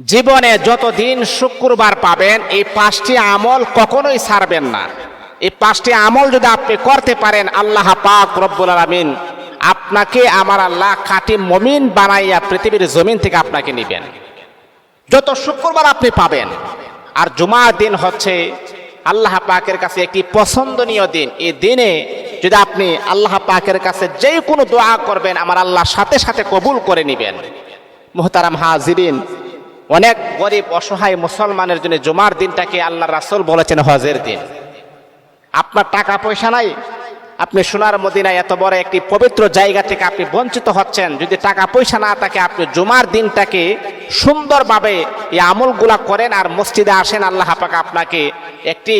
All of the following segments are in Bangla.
জীবনে যতদিন শুক্রবার পাবেন, এই পাঁচটি আমল কখনোই ছাড়বেন না। এই পাঁচটি আমল যদি আপনি করতে পারেন, আল্লাহ পাক রব্বুল আলামিন আপনাকে আমার আল্লাহ খাঁটি মমিন বানাইয়া পৃথিবীর জমিন থেকে আপনাকে নিবেন। যত শুক্রবার আপনি পাবেন, আর জুমার দিন হচ্ছে আল্লাহ পাকের কাছে একটি পছন্দনীয় দিন। এই দিনে যদি আপনি আল্লাহ পাকের কাছে যে কোনো দোয়া করবেন, আমার আল্লাহ সাথে সাথে কবুল করে নেবেন। মোহতারাম হাজিরিন অনেক গরিব, অসহায় মুসলমানের জন্য জুমার দিনটাকে আল্লাহ রাসুল বলেছেন হজের দিন। আপনার টাকা পয়সা নাই, আপনি সোনার মদিনায় এত বড় একটি পবিত্র জায়গা থেকে আপনি বঞ্চিত হচ্ছেন, যদি টাকা পয়সা না থাকে আপনি জুমার দিনটাকে সুন্দরভাবে এই আমলগুলা করেন আর মসজিদে আসেন, আল্লাহ পাক আপনাকে একটি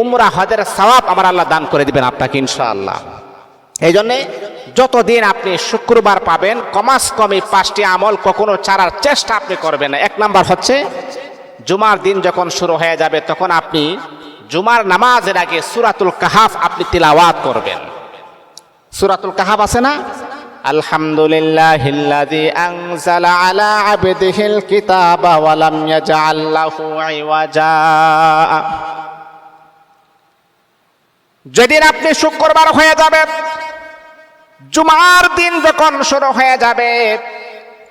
উমরা হজের সওয়াব আমার আল্লাহ দান করে দিবেন আপনাকে ইনশাআল্লাহ। এই জন্যে যতদিন আপনি শুক্রবার পাবেন কমাস কমই পাঁচটি আমল কখনো ছাড়ার চেষ্টা আপনি করবেন না। এক নাম্বার হচ্ছে জুমার দিন যখন শুরু হয়ে যাবে তখন আপনি জুমার নামাজের আগে সুরাতুল কাহাফ আপনি তিলাওয়াত করবেন। সুরাতুল কাহাফ আছে না? আলহামদুলিল্লাহিল্লাযী আনজালা আলা আবদিহিল কিতাবা ওয়া লাম ইয়াজআল লাহু ইওয়াজা। যেদিন আপনি শুক্রবার হয়ে যাবেন জুমার দিন যখন শুরু হয়ে যাবে,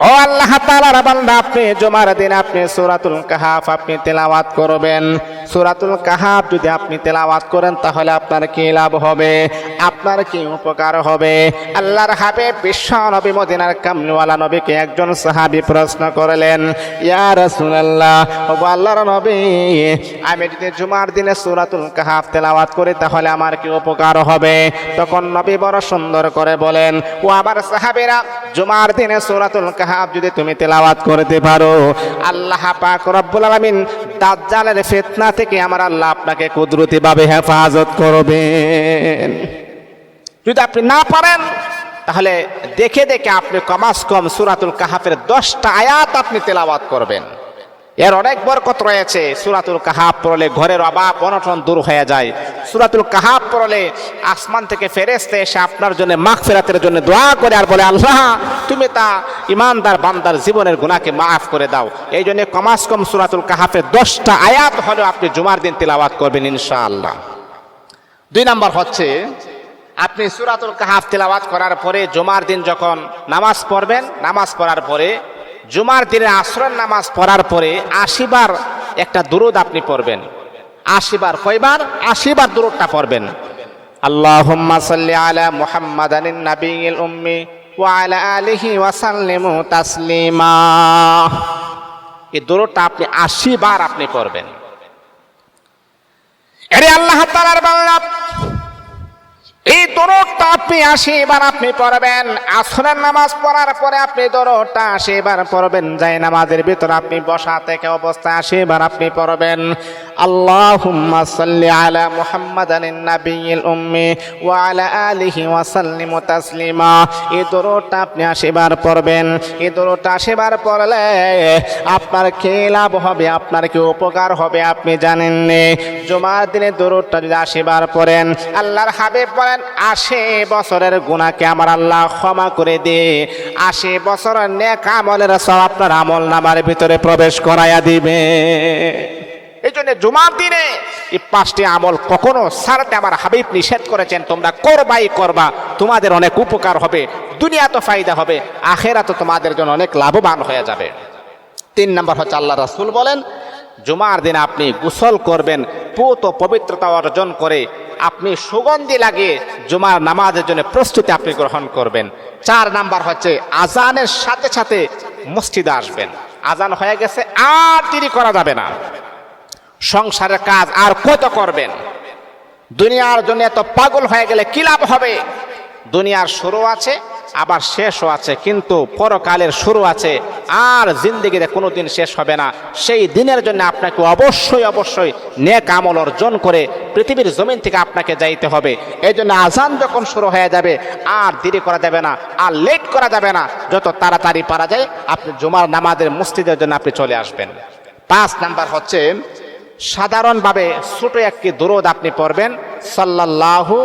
ও আল্লাহ তাআলার বান্দা, আপনি জুমার দিন আপনি সূরাতুল কাহাফ আপনি তেলাওয়াত করবেন। সূরাতুল কাহাব যদি আপনি তেলাওয়াত করেন, তাহলে আপনার কি লাভ হবে? আপনার কি উপকার হবে? আল্লাহর হাবিব বিশ্ব নবী, মদিনার কামলিওয়ালা নবীকে একজন সাহাবী প্রশ্ন করলেন, ইয়া রাসূলুল্লাহ, ও আল্লাহর নবী, আমি যদি জুমার দিনে সূরাতুল কাহাফ তেলাওয়াত করি, তাহলে আমার কি উপকার হবে? তখন নবী বড় সুন্দর করে বলেন, ও আমার সাহাবীরা জুমার দিনে সুরাতুল কাহাব যদি তুমি তেলাওয়াত করতে পারো, আল্লাহ পাক রব্বুল আলামিন দাজ্জালের ফিতনা থেকে আমার আল্লাহ আপনাকে কুদরতিভাবে হেফাজত করবেন। যদি আপনি না পারেন, তাহলে দেখে দেখে আপনি কমাস কম সুরাতুল কাহাফের দশটা আয়াত আপনি তেলাওয়াত করবেন। এর অনেক বরকত রয়েছে। সুরাতুল কাহাব পড়লে ঘরের অভাব, অনটন দূর হয়ে যায়। সুরাতুল কাহাব পড়লে আসমান থেকে ফেরেস্তে এসে আপনার জন্য মাখ ফেরাতের জন্য দোয়া করে আর বলে, আল্লাহ, তুমি তা ইমানদার বান্দার জীবনের গুণাকে মাফ করে দাও। এই জন্য কমাস কম সুরাতুল কাহাফের দশটা আয়াত হলেও আপনি জুমার দিন তেলাওয়াত করবেন ইনশাআল্লাহ। দুই নাম্বার হচ্ছে, আপনি সুরাতুল কাহাফ তেলাওয়াত করার পরে জুমার দিন যখন নামাজ পড়বেন, নামাজ পড়ার পরে জুমার দিনে আসরের নামাজ পড়ার পরে আশিবার একটা দুরুদ আপনি পড়বেন। আশিবার কয়বার? আশিবার দুরুদটা পড়বেন। আল্লাহুম্মা সাল্লি আলা মুহাম্মাদানিন নাবিয়িল উম্মি ওয়া আলা আলিহি ওয়া সাল্লিমু তাসলিমা। এই দুরুদটা আপনি আশিবার আপনি পড়বেন। এরে আল্লাহ তাআলার দরদটা আপনি আসে, এবার আপনি পড়বেন। আসরের নামাজ পড়ার পরে আপনি দরটা আসে, এবার পড়বেন। যাই নামাজের ভিতর আপনি বসা থেকে অবস্থা আসে, এবার আপনি পড়বেন। আল্লাহুম্মা সাল্লি আলা মুহাম্মাদানিন নাবিয়িল উম্মি ওয়া আলা আলিহি ওয়া সাল্লিমু তাসলিমা। এই দরদটা আপনি আশি বার পড়বেন এই আপনার কি লাভ হবে, আপনার কি উপকার হবে আপনি জানেন জুমার দিনে দরদটা যদি আশি বার পড়েন, আল্লাহর হাবিব বলেন, আশি বছরের গুণাকে আমার আল্লাহ ক্ষমা করে দে। আশি বছরের নেক আমলের সব আপনার আমল নামার ভিতরে প্রবেশ করাইয়া দিবে। জন্য জুমার দিনে এই পাঁচটি আমল কখনো সারতে আমার হাবিব নিষেধ করেছেন, তোমরা করবাই করবা, তোমাদের অনেক উপকার হবে দুনিয়া তো ফায়দা হবে আখেরা তো তোমাদের জন্য অনেক লাভবান হয়ে যাবে। তিন নম্বর হচ্ছে আল্লাহ রাসুল বলেন, জুমার দিন আপনি গোসল করবেন, পুত পবিত্রতা অর্জন করে আপনি সুগন্ধি লাগিয়ে জুমার নামাজের জন্য প্রস্তুতি আপনি গ্রহণ করবেন। চার নাম্বার হচ্ছে আজানের সাথে সাথে মসজিদে আসবেন। আজান হয়ে গেছে, আর দেরি করা যাবে না। সংসারের কাজ আর কত করবেন? দুনিয়ার জন্য এত পাগল হয়ে গেলে কি লাভ হবে? দুনিয়ার শুরু আছে, আবার শেষও আছে, কিন্তু পরকালের শুরু আছে, আর জিন্দগিতে কোনো দিন শেষ হবে না। সেই দিনের জন্য আপনাকে অবশ্যই অবশ্যই নেক আমল অর্জন করে পৃথিবীর জমিন থেকে আপনাকে যাইতে হবে। এই জন্য আজান যখন শুরু হয়ে যাবে, আর দেরি করা যাবে না, আর লেট করা যাবে না, যত তাড়াতাড়ি পারা যায়, আপনি জুমার নামাজের মসজিদের জন্য আপনি চলে আসবেন। পাঁচ নাম্বার হচ্ছে সাধারণভাবে ছোট একটি দরদ আপনি পড়বেন, সাল্লাল্লাহু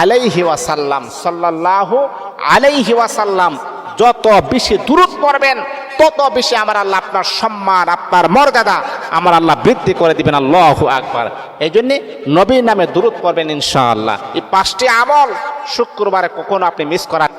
আলাইহি ওয়াসাল্লাম, সাল্লাল্লাহু আলাইহি ওয়াসাল্লাম, যত বেশি দূরত পড়বেন, তত বেশি আমার আল্লাহ আপনার সম্মান, আপনার মর্যাদা আমার আল্লাহ বৃদ্ধি করে দিবেন, আল্লাহ আকবার। এই জন্যে নবীর নামে দূরত পড়বেন ইনশাআল্লাহ। এই পাঁচটি আমল শুক্রবারে কখনো আপনি মিস করার